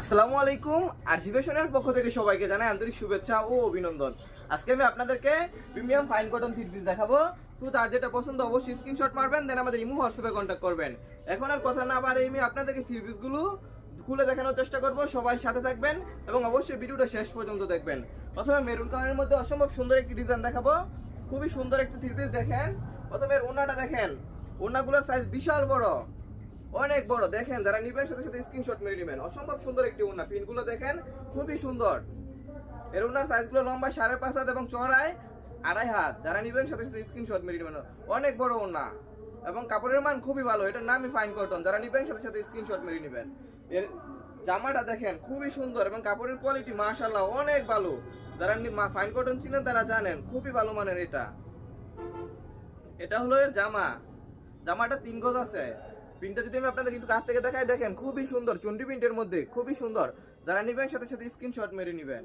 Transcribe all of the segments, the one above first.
আসসালামু আলাইকুম আর্জিভেশনের পক্ষ থেকে সবাইকে জানাই আন্তরিক শুভেচ্ছা ও অভিনন্দন। আজকে আমি আপনাদেরকে premium fine cotton three piece দেখাবো। তো তার যেটা পছন্দ অবশ্যই স্ক্রিনশট মারবেন দেন আমাদের ইমো হোয়াটসঅ্যাপে কন্ট্যাক্ট করবেন। এখন আর কথা না বাড়ে আমি আপনাদেরকে থ্রি পিসগুলো খুলে দেখানোর চেষ্টা করব, সবাই সাথে থাকবেন এবং অবশ্যই ভিডিওটা শেষ পর্যন্ত দেখবেন। প্রথমে মেরুন কালারের মধ্যে অসম্ভব সুন্দর একটি ডিজাইন দেখাবো। খুবই সুন্দর একটি থ্রি পিস দেখেন। প্রথমে ওনাটা দেখেন। ওনাগুলোর সাইজ বিশাল বড়। অনেক বড়। দেখেন, যারা নিবেন, সাথে সাথে স্ক্রিনশট মেরে নেবেন। অসম্ভব সুন্দর একটি ওনা পিনগুলো দেখেন, খুবই সুন্দর। এর ওনার সাইজগুলো লম্বা, সাড়ে পাঁচ হাত এবং চড়ায় আড়াই হাত। যারা নিবেন, সাথে সাথে স্ক্রিনশট মেরে নেবেন। অনেক বড় ওনা এবং কাপড়ের মান খুবই ভালো। এটার নামই ফাইন কটন যারা নিবেন, সাথে সাথে স্ক্রিনশট মেরে নেবেন। এর জামাটা দেখেন, খুবই সুন্দর এবং কাপড়ের কোয়ালিটি মাশাল্লাহ অনেক ভালো। যারা ফাইন কটন চিনেন, তারা জানেন, খুবই ভালো মানের এটা। এটা হলো এর জামা। জামাটা তিন গজ আছে। প্রিন্টটা যদি আমি আপনাদের একটু কাছ থেকে দেখাই, দেখেন খুবই সুন্দর চন্ডি প্রিন্টের মধ্যে খুবই সুন্দর। যারা নেবেন, সাথে সাথে স্ক্রিনশট মেরে নেবেন।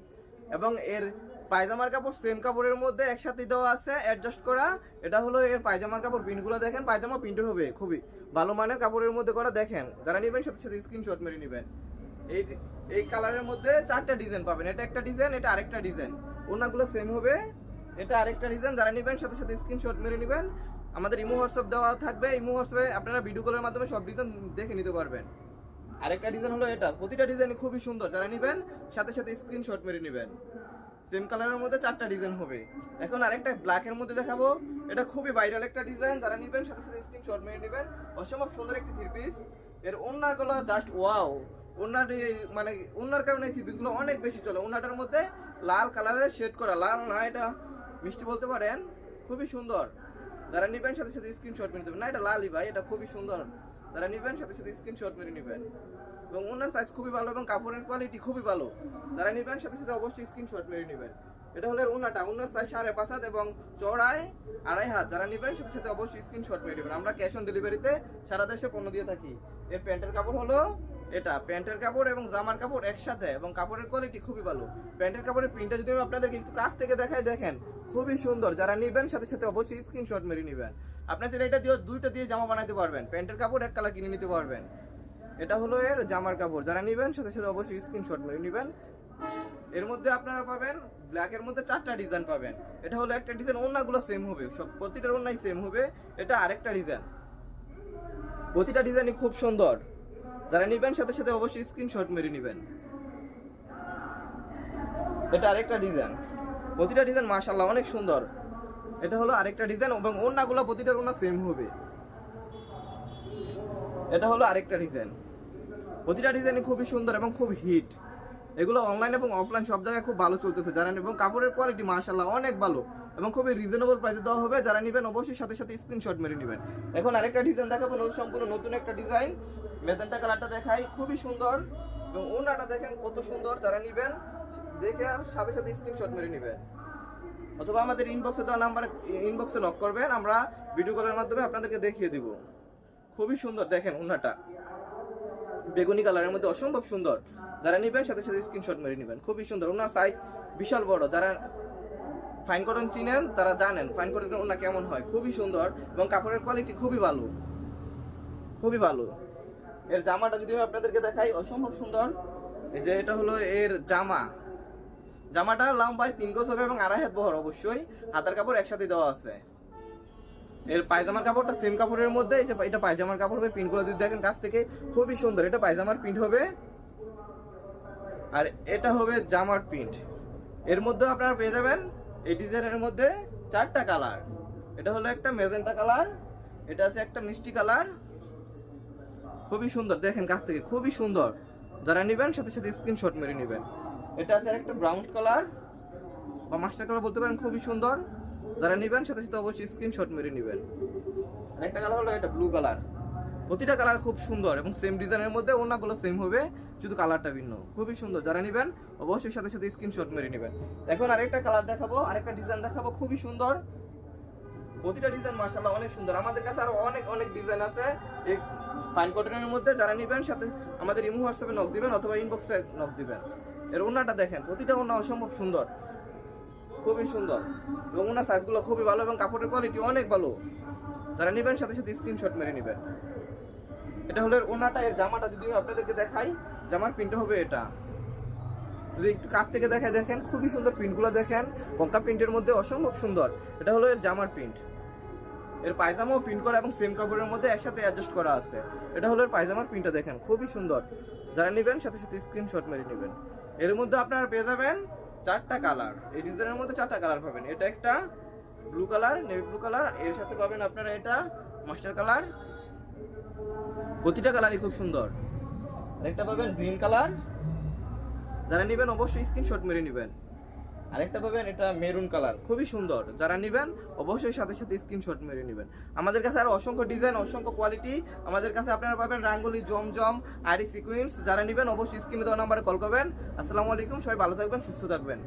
এবং এর পায়জামার কাপড় সেম কাপড়ের মধ্যে একসাথে দেওয়া আছে অ্যাডজাস্ট করা। এটা হলো এর পায়জামার কাপড় প্রিন্টগুলো দেখেন, পায়জামা প্রিন্টের হবে, খুবই ভালো মানের কাপড়ের মধ্যে করা দেখেন। যারা নেবেন, সাথে সাথে স্ক্রিনশট মেরে নেবেন। এই এই কালারের মধ্যে চারটা ডিজাইন পাবেন। এটা একটা ডিজাইন এটা আরেকটা ডিজাইন ওনাগুলো সেম হবে। এটা আরেকটা ডিজাইন যারা নেবেন, সাথে সাথে স্ক্রিনশট মেরে নেবেন। আমাদের ইমো হোয়াটসঅ্যাপ দেওয়া থাকবে, ইমো হোয়াটসঅ্যাপে আপনারা ভিডিও কলের মাধ্যমে সব ডিজাইন দেখে নিতে পারবেন। আরেকটা ডিজাইন হলো এটা। প্রতিটা ডিজাইন খুবই সুন্দর। যারা নেবেন, সাথে সাথে স্ক্রিনশট মেরে নেবেন। সেম কালারের মধ্যে চারটা ডিজাইন হবে। এখন আরেকটা ব্ল্যাকের মধ্যে দেখাবো। এটা খুবই ভাইরাল একটা ডিজাইন যারা নেবেন, সাথে সাথে স্ক্রিনশট মেরে নেবেন। অসম্ভব সুন্দর একটি থ্রি পিস এর ওনাগুলো জাস্ট ওয়াও ওনার মানে ওনার কারণে এই থ্রি পিসগুলো অনেক বেশি চলে। ওনাটার মধ্যে লাল কালারের শেড করা। লাল না এটা মিষ্টি বলতে পারেন। খুবই সুন্দর। যারা নিবেন, সাথে সাথে স্ক্রিনশট মেরে দেবেন। না, এটা লালই ভাই, এটা খুবই সুন্দর। যারা নিবেন, সাথে সাথে স্ক্রিনশট মেরে নেবেন। এবং ওনার সাইজ খুবই ভালো এবং কাপড়ের কোয়ালিটি খুবই ভালো। যারা নিবেন, সাথে সাথে অবশ্যই স্ক্রিনশট মেরে নেবেন। এটা হলো ওনাটা, ওনার সাইজ সাড়ে পাঁচ হাত এবং চড়ায় আড়াই হাত। যারা নিবেন, সাথে সাথে অবশ্যই স্ক্রিনশট মেরে নেবেন। আমরা ক্যাশ অন ডেলিভারিতে সারা দেশে পণ্য দিয়ে থাকি। এর প্যান্টের কাপড় হলো এটা, প্যান্টের কাপড় এবং জামার কাপড় একসাথে এবং কাপড়ের কোয়ালিটি খুবই ভালো। প্যান্টের কাপড়ের প্রিন্টটা যদি আমি আপনাদেরকে একটু কাছ থেকে দেখাই, দেখেন, খুবই সুন্দর। যারা নিবেন, সাথে সাথে অবশ্যই স্ক্রিনশট মেরে নেবেন। আপনাদের এটা দিয়ে দুইটা দিয়ে জামা বানাতে পারবেন। প্যান্টের কাপড় এক কালার কিনে নিতে পারবেন। এটা হলো এর জামার কাপড়। যারা নিবেন, সাথে সাথে অবশ্যই স্ক্রিনশট মেরে নেবেন। এর মধ্যে আপনারা পাবেন ব্ল্যাকের মধ্যে চারটা ডিজাইন পাবেন। এটা হলো একটা ডিজাইন ওনাগুলো সেম হবে। সব প্রতিটার ওনাই সেম হবে। এটা আরেকটা ডিজাইন প্রতিটা ডিজাইনই খুব সুন্দর। যারা নিবেন, সাথে সাথে অবশ্যই স্ক্রিনশট মেরে নেবেন। এটা আরেকটা ডিজাইন প্রতিটা ডিজাইন মাশাআল্লাহ, অনেক সুন্দর। এটা হলো আরেকটা ডিজাইন এবং ওনাগুলো প্রতিটার ওনা সেম হবে। এটা হলো আরেকটা ডিজাইন প্রতিটা ডিজাইনই খুবই সুন্দর এবং খুব হিট এগুলো অনলাইন এবং অফলাইন সব জায়গায় খুব ভালো চলতেছে। যারা এবং কাপড়ের কোয়ালিটি মাশাআল্লাহ অনেক ভালো এবং খুবই রিজনেবল প্রাইসে দেওয়া হবে। যারা নেবেন, অবশ্যই সাথে সাথে স্ক্রিনশট মেরে নেবেন। এখন আরেকটা ডিজাইন দেখাবো সম্পূর্ণ নতুন একটা ডিজাইন মেজেন্টা কালারটা দেখাই, খুবই সুন্দর। এবং ওনাটা দেখেন কত সুন্দর, যারা নেবেন, দেখে আর সাথে সাথে স্ক্রিনশট মেরে নেবেন। অথবা আমাদের ইনবক্সে দেওয়া নাম্বার ইনবক্সে নক করবেন, আমরা ভিডিও কলের মাধ্যমে আপনাদেরকে দেখিয়ে দিব। খুবই সুন্দর, দেখেন ওনাটা বেগুনি কালারের মধ্যে অসম্ভব সুন্দর। যারা নেবেন, সাথে সাথে স্ক্রিনশট মেরে নেবেন। খুবই সুন্দর ওনার সাইজ বিশাল বড়। যারা ফাইন কটন চিনেন, তারা জানেন ফাইন কটন ওনা কেমন হয়। খুবই সুন্দর এবং কাপড়ের কোয়ালিটি খুবই ভালো। খুবই ভালো। এর জামাটা যদি আপনাদেরকে দেখাই, অসম্ভব সুন্দর। এই যে এটা হলো এর জামা। জামাটা লম্বায় তিন গজ হবে এবং আড়াই হাত বহর অবশ্যই। হাতার কাপড় একসাথে দেওয়া আছে। এর পায়জামার কাপড়টা সেম কাপড়ের মধ্যে, এই যে এটা পায়জামার কাপড় হবে প্রিন্টগুলো যদি দেখেন, কাছ থেকে খুবই সুন্দর। এটা পায়জামার প্রিন্ট হবে। আর এটা হবে জামার প্রিন্ট এর মধ্যে আপনারা পেয়ে যাবেন, এই ডিজাইনের মধ্যে চারটা কালার। এটা হলো একটা মেজেন্টা কালার, এটা আছে একটা মিষ্টি কালার। খুবই সুন্দর। দেখেন কাছ থেকে, খুবই সুন্দর। যারা নেবেন, সাথে সাথে স্ক্রিনশট মেরে নেবেন। এটা আছে একটা ব্রাউন কালার বা মাস্টার কালার বলতে পারেন, খুবই সুন্দর। যারা নেবেন, সাথে সাথে অবশ্যই স্ক্রিনশট মেরে নেবেন। আরেকটা কালার হলো এটা ব্লু কালার প্রতিটা কালার খুব সুন্দর, এবং সেম ডিজাইনের মধ্যে ওনাগুলো সেম হবে, শুধু কালারটা ভিন্ন। খুবই সুন্দর। যারা নেবেন, অবশ্যই সাথে সাথে স্ক্রিনশট মেরে নেবেন। এখন আরেকটা কালার দেখাবো, আরেকটা ডিজাইন দেখাবো, খুবই সুন্দর। প্রতিটা ডিজাইন মার্শাল্লাহ অনেক সুন্দর। আমাদের কাছে আরও অনেক অনেক ডিজাইন আছে। এই ফাইন কটনের মধ্যে যারা নেবেন, সাথে আমাদের ইমো হোয়াটসঅ্যাপে নক দিবেন অথবা ইনবক্সে নক দিবেন। এর ওনাটা দেখেন, প্রতিটা ওনা অসম্ভব সুন্দর। খুবই সুন্দর। এবং ওনার সাইজগুলো খুবই ভালো এবং কাপড়ের কোয়ালিটি অনেক ভালো। যারা নেবেন, সাথে সাথে স্ক্রিনশট মেরে নেবেন। এটা হলো ওনাটা, এর জামাটা যদি আমি আপনাদেরকে দেখাই, জামার প্রিন্টটা হবে এটা। যদি একটু কাছ থেকে দেখায় দেখেন খুবই সুন্দর প্রিন্টগুলো দেখেন। কঙ্কা প্রিন্টের মধ্যে অসম্ভব সুন্দর। এটা হলো এর জামার প্রিন্ট এর পায়জামাও প্রিন্ট করা এবং সেম কাপড়ের মধ্যে একসাথে অ্যাডজাস্ট করা আছে। এটা হলো এর পায়জামার প্রিন্টটা দেখেন, খুবই সুন্দর। যারা নেবেন, সাথে সাথে স্ক্রিনশট মেরে নেবেন। এর মধ্যে আপনারা পেয়ে যাবেন চারটা কালার এই ডিজাইনের মধ্যে চারটা কালার পাবেন। এটা একটা ব্লু কালার নেভি ব্লু কালারের সাথে পাবেন আপনারা এটা মাস্টার কালার প্রতিটা কালারই খুব সুন্দর। আরেকটা পাবেন গ্রিন কালার যারা নেবেন, অবশ্যই স্ক্রিনশট মেরে নেবেন। আরেকটা পাবেন এটা মেরুন কালার, খুবই সুন্দর। যারা নেবেন, অবশ্যই সাথে সাথে স্ক্রিনশট মেরে নেবেন। আমাদের কাছে আর অসংখ্য ডিজাইন অসংখ্য কোয়ালিটি আমাদের কাছে আপনারা পাবেন রাঙ্গুলি, জমজম আরি সিকুয়েন্স যারা নেবেন, অবশ্যই স্ক্রিনে দেওয়া নাম্বারে কল করবেন। আসসালামু আলাইকুম, সবাই ভালো থাকবেন, সুস্থ থাকবেন।